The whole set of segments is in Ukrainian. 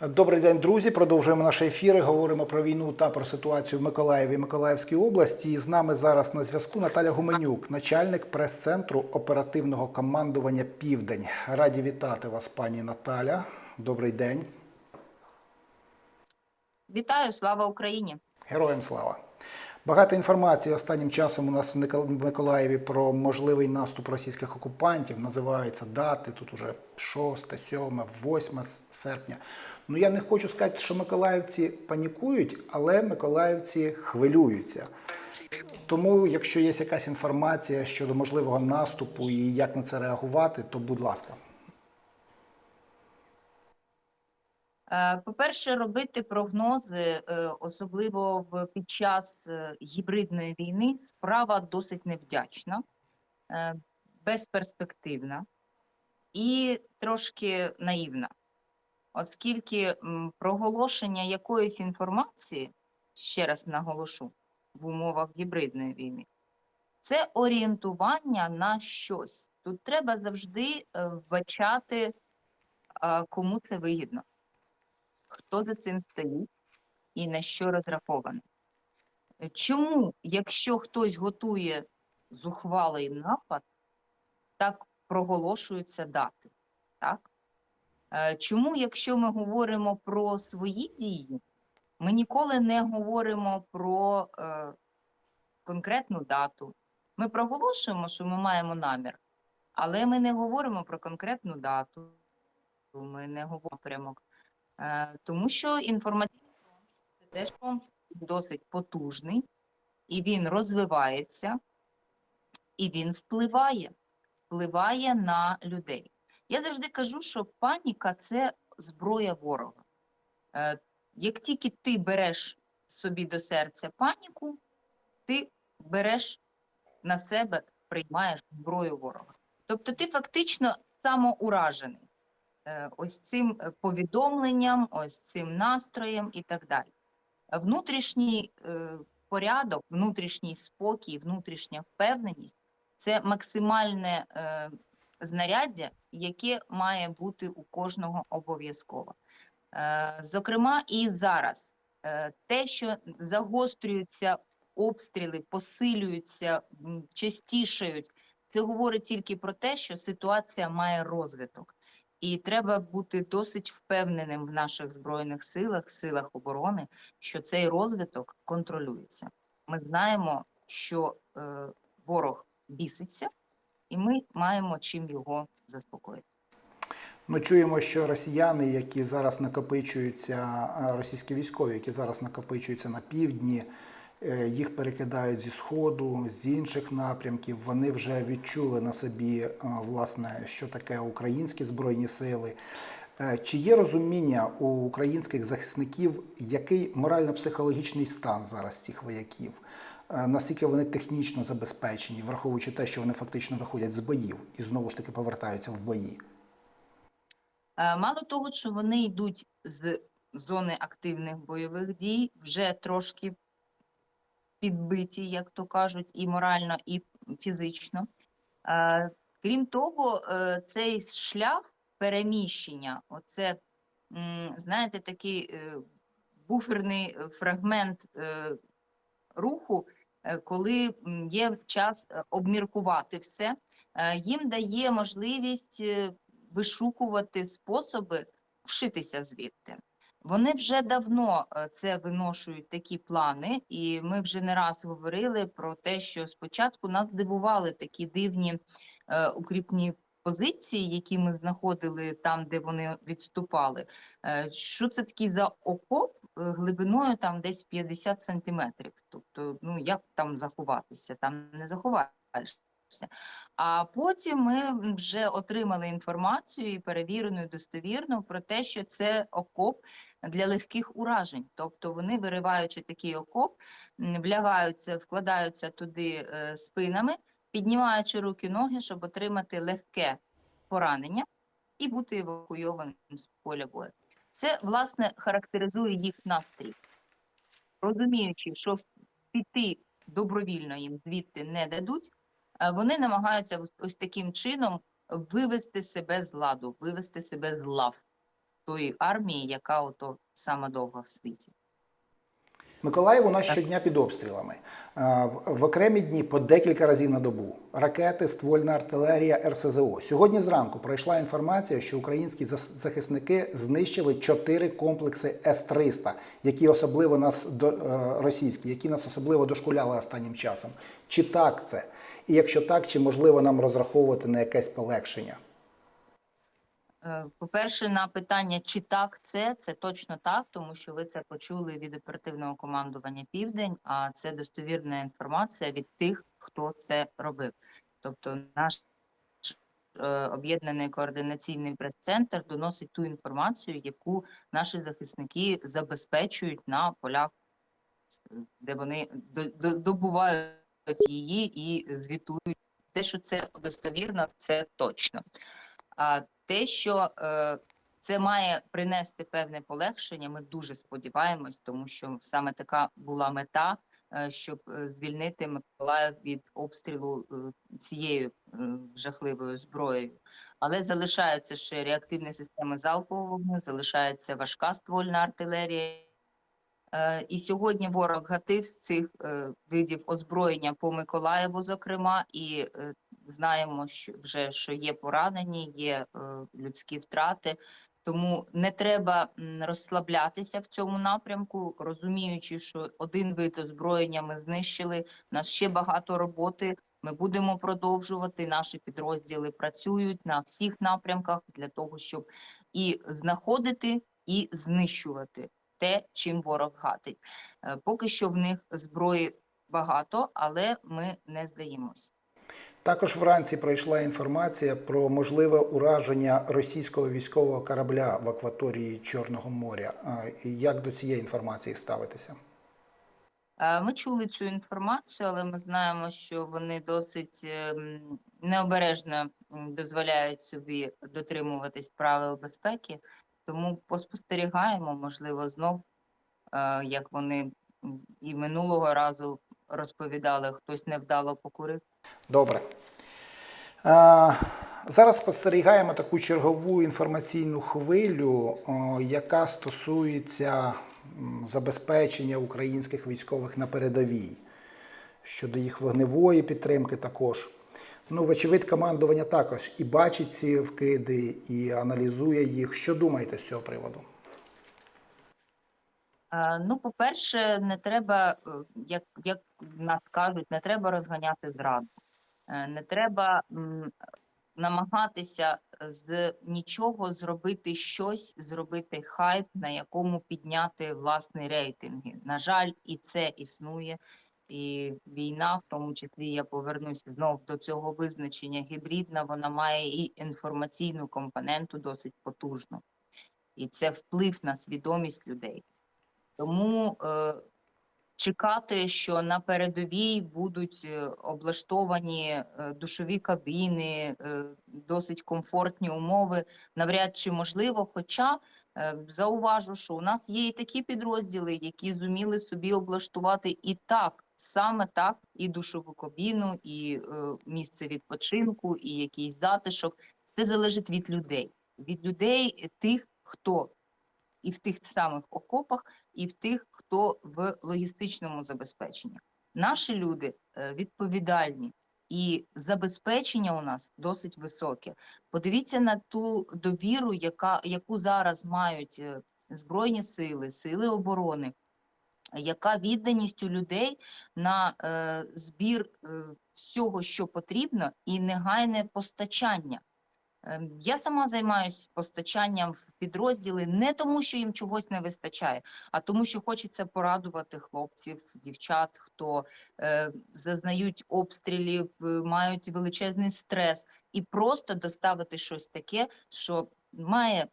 Добрий день, друзі. Продовжуємо наші ефіри. Говоримо про війну та про ситуацію в Миколаєві і Миколаївській області. І з нами зараз на зв'язку Наталя Гуменюк, начальник прес-центру оперативного командування Південь. Раді вітати вас, пані Наталя. Добрий день. Вітаю, слава Україні! Героям слава. Багато інформації останнім часом у нас в Миколаєві про можливий наступ російських окупантів. Називаються дати. Тут уже 6, 7, 8 серпня. Ну я не хочу сказати, що миколаївці панікують, але миколаївці хвилюються. Тому, якщо є якась інформація щодо можливого наступу і як на це реагувати, то будь ласка. Е, По-перше, робити прогнози, е, особливо під час е, гібридної війни, справа досить невдячна, е, безперспективна і трошки наївна, оскільки проголошення якоїсь інформації, ще раз наголошу, в умовах гібридної війни, це орієнтування на щось. Тут треба завжди е, вбачати, кому це вигідно хто за цим стоїть і на що розрахований. Е, Чому, якщо хтось готує зухвалий напад, так проголошуються дати? Так? Е, Чому, якщо ми говоримо про свої дії, ми ніколи не говоримо про е, конкретну дату? Ми проголошуємо, що ми маємо намір, але ми не говоримо про конкретну дату, ми не говоримо прямо. Е, Тому що інформаційний фронт це теж фронт досить потужний, і він розвивається, і він впливає, впливає на людей. Я завжди кажу, що паніка це зброя ворога. Е, Як тільки ти береш собі до серця паніку, ти береш на себе, приймаєш зброю ворога. Тобто ти фактично самоуражений ось цим е, повідомленням, ось цим настроєм і так далі. Е, Внутрішній е, порядок, внутрішній спокій, внутрішня впевненість це максимальне е, знаряддя, яке має бути у кожного обов'язково. Е, Зокрема, і зараз е, те, що загострюються обстріли, посилюються, частішають, це говорить тільки про те, що ситуація має розвиток. І треба бути досить впевненим в наших збройних силах, силах оборони, що цей розвиток контролюється. Ми знаємо, що е, ворог біситься, і ми маємо чим його заспокоїти. Ми чуємо, що росіяни, які зараз накопичуються, російські військові, які зараз накопичуються на півдні, їх перекидають зі сходу, з інших напрямків. Вони вже відчули на собі, е, власне, що таке українські збройні сили. Е, Чи є розуміння у українських захисників, який морально-психологічний стан зараз цих вояків? Е, Наскільки вони технічно забезпечені, враховуючи те, що вони фактично виходять з боїв і знову ж таки повертаються в бої? Е, Мало того, що вони йдуть з зони активних бойових дій, вже трошки підбиті, як то кажуть, і морально, і фізично. Е, Крім того, е, цей шлях переміщення, оце, знаєте, такий е, буферний фрагмент руху, коли є час обміркувати все, їм дає можливість вишукувати способи вшитися звідти. Вони вже давно е, це виношують такі плани, і ми вже не раз говорили про те, що спочатку нас дивували такі дивні е, укріпні позиції, які ми знаходили там, де вони відступали. Е, що це такий за окоп е, глибиною там десь 50 сантиметрів? Тобто, ну як там заховатися? Там не заховаєшся. А потім ми вже отримали інформацію і перевірену і достовірну про те, що це окоп для легких уражень. Тобто вони, вириваючи такий окоп, влягаються, вкладаються туди е, спинами, піднімаючи руки ноги, щоб отримати легке поранення і бути евакуйованим з поля бою. Це, власне, характеризує їх настрій. Розуміючи, що піти добровільно їм звідти не дадуть, вони намагаються ось таким чином вивести себе з ладу, вивести себе з лав. тої армії, яка ото сама довга в світі. Миколаїв у нас щодня під обстрілами. Е, В окремі дні по декілька разів на добу. Ракети, ствольна артилерія, РСЗО. Сьогодні зранку пройшла інформація, що українські захисники знищили чотири комплекси С-300, які особливо нас до е, російські, які нас особливо дошкуляли останнім часом. Чи так це? І якщо так, чи можливо нам розраховувати на якесь полегшення? Е, По-перше, на питання, чи так це, це точно так, тому що ви це почули від оперативного командування Південь, а це достовірна інформація від тих, хто це робив. Тобто наш е, об'єднаний координаційний прес-центр доносить ту інформацію, яку наші захисники забезпечують на полях, де вони до- до- добувають її і звітують. Те, що це достовірно, це точно. Те, що е, це має принести певне полегшення, ми дуже сподіваємось, тому що саме така була мета, е, щоб е, звільнити Миколаїв від обстрілу е, цією е, жахливою зброєю. Але залишаються ще реактивні системи залпового вогню, залишається важка ствольна артилерія. Е, І сьогодні ворог гатив з цих е, видів озброєння по Миколаєву, зокрема, і знаємо, що вже що є поранені, є е, людські втрати. Тому не треба розслаблятися в цьому напрямку, розуміючи, що один вид озброєння ми знищили. У нас ще багато роботи. Ми будемо продовжувати. Наші підрозділи працюють на всіх напрямках для того, щоб і знаходити, і знищувати те, чим ворог гатить. Е, Поки що в них зброї багато, але ми не здаємось. Також вранці пройшла інформація про можливе ураження російського військового корабля в акваторії Чорного моря. Як до цієї інформації ставитися? Е, Ми чули цю інформацію, але ми знаємо, що вони досить ем, необережно дозволяють собі дотримуватись правил безпеки. Тому поспостерігаємо, можливо, знов, е, як вони і минулого разу розповідали, хтось невдало покурив. Добре. А, Зараз спостерігаємо таку чергову інформаційну хвилю, о, яка стосується забезпечення українських військових на передовій, щодо їх вогневої підтримки також. Ну, вочевидь, командування також і бачить ці вкиди, і аналізує їх. Що думаєте з цього приводу? Е, Ну, по-перше, не треба, е, як, як нас кажуть, не треба розганяти зраду. Е, Не треба намагатися з нічого зробити щось, зробити хайп, на якому підняти власні рейтинги. На жаль, і це існує. І війна, в тому числі я повернуся знов до цього визначення гібридна, вона має і інформаційну компоненту досить потужну. І це вплив на свідомість людей. Тому е, чекати, що на передовій будуть е, облаштовані е, душові кабіни, е, досить комфортні умови, навряд чи можливо. Хоча е, зауважу, що у нас є і такі підрозділи, які зуміли собі облаштувати і так, саме так, і душову кабіну, і е, місце відпочинку, і якийсь затишок. Все залежить від людей, від людей тих, хто і в тих самих окопах, і в тих, хто в логістичному забезпеченні. Наші люди е, відповідальні, і забезпечення у нас досить високе. Подивіться на ту довіру, яка, яку зараз мають е, Збройні сили, сили оборони, яка відданість у людей на е, збір е, всього, що потрібно, і негайне постачання. Ем, Я сама займаюся постачанням в підрозділи не тому, що їм чогось не вистачає, а тому, що хочеться порадувати хлопців, дівчат, хто е, зазнають обстрілів, е, мають величезний стрес, і просто доставити щось таке, що має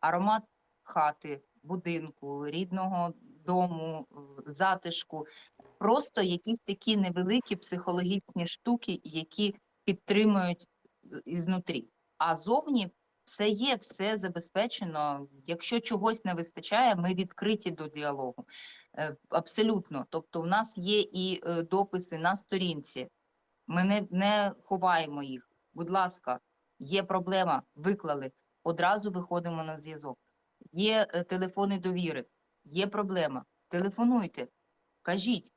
аромат хати, будинку, рідного дому, е, затишку. Просто якісь такі невеликі психологічні штуки, які підтримують е, ізнутрі. А зовні все є, все забезпечено. Якщо чогось не вистачає, ми відкриті до діалогу. Е, Абсолютно. Тобто, в нас є і е, дописи на сторінці. Ми не, не ховаємо їх. Будь ласка, є проблема, виклали. Одразу виходимо на зв'язок. є е, телефони довіри, є проблема. Телефонуйте, кажіть.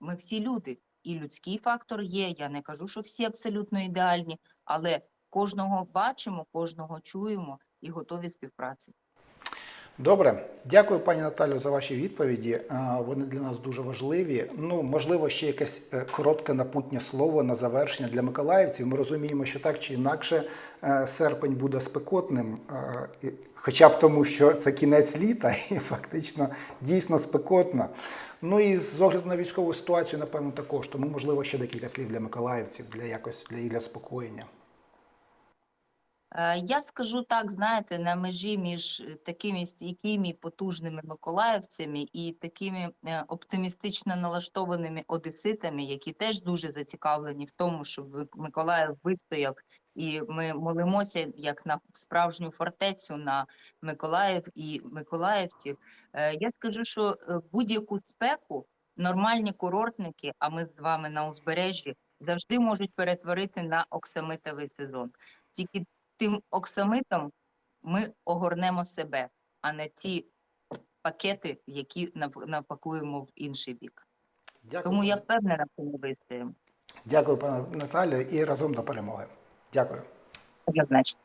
Ми всі люди, і людський фактор є. Я не кажу, що всі абсолютно ідеальні, але кожного бачимо, кожного чуємо і готові співпраці. Добре, дякую, пані Наталю, за ваші відповіді. Вони для нас дуже важливі. Ну, можливо, ще якесь е, коротке напутнє слово на завершення для миколаївців. Ми розуміємо, що так чи інакше е, серпень буде спекотним, е, хоча б тому, що це кінець літа, і фактично дійсно спекотно. Ну і з огляду на військову ситуацію, напевно, також. Тому, можливо, ще декілька слів для миколаївців, для якось для їх заспокоєння. Е, Я скажу так, знаєте, на межі між е, такими стійкими потужними миколаївцями і такими е, оптимістично налаштованими одеситами, які теж дуже зацікавлені в тому, щоб Миколаїв вистояв, і ми молимося як на справжню фортецю на Миколаїв і миколаївців. Е, Я скажу, що е, будь-яку спеку нормальні курортники, а ми з вами на узбережжі, завжди можуть перетворити на оксамитовий сезон. Тільки тим оксамитом ми огорнемо себе, а не ті пакети, які нап- напакуємо в інший бік. Дякую. Тому я впевнена, що ми вистоїмо. Дякую, пане Наталію, і разом до перемоги. Дякую. Однозначно.